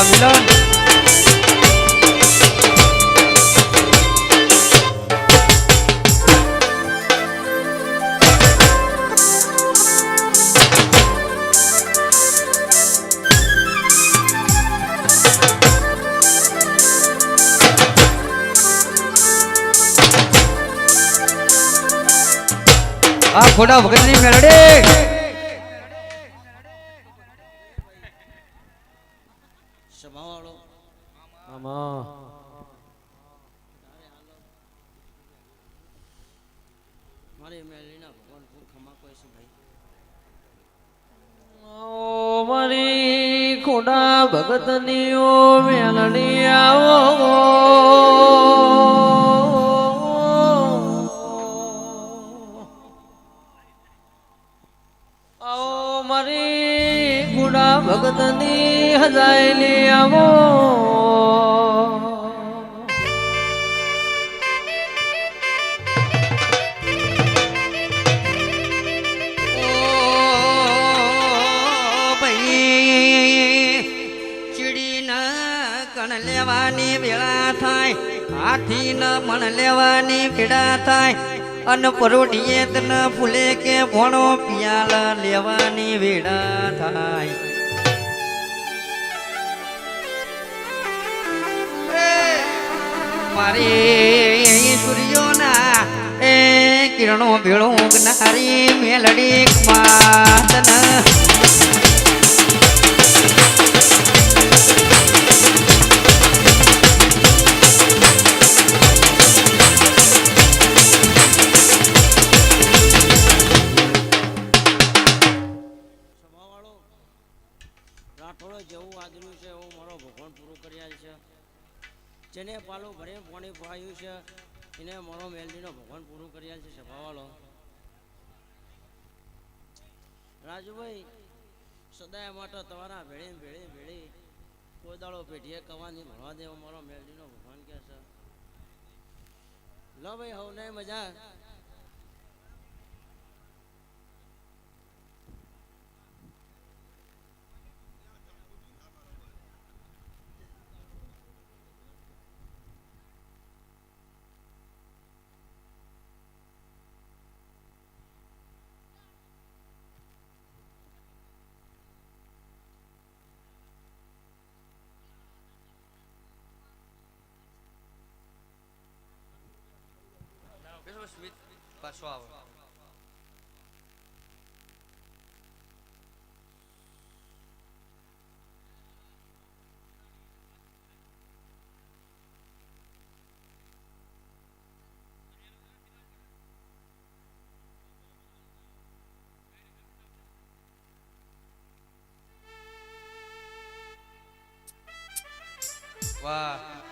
મિલન આ ખોડા વગરની મેળડી સભાવાળો આમાં મારી મેલીના ભગવાન ખમા કોઈ ભાઈ. ઓ મારી ખોડા ભગતની ઓ મેલડી આવો આવો ખોડા ભગતની હજાયલી આવો. લેવાની વેળા થાય હાથી ન મણ લેવાની પીડા થાય, અન પરોઢીએ ન ફૂલે કે ભણો પિયાલા લેવાની વેડા થાય. મારી સૂર્યોના એ કિરણો ભેળો ઉગનારી મેલડી માતન રાઠોડો જેવું આજનું છે એવું મારો ભગવાન પૂરું કર્યા છે. જેને પાલું ભરે પાણી પાયું છે. એને મારો મેલડીનો ભગવાન પૂરું કર્યા છે સભાવાળો. રાજુભાઈ, સદાય માટે તમારા ભેળી ભેળે ભેળી કોઈ દાડો પેઢીએ કવાની ભણવા દેવો મારો મેલડીનો ભગવાન કે છે. લો ભાઈ, હવ નહીં મજા? સ્મિત પાછો આવો વાહ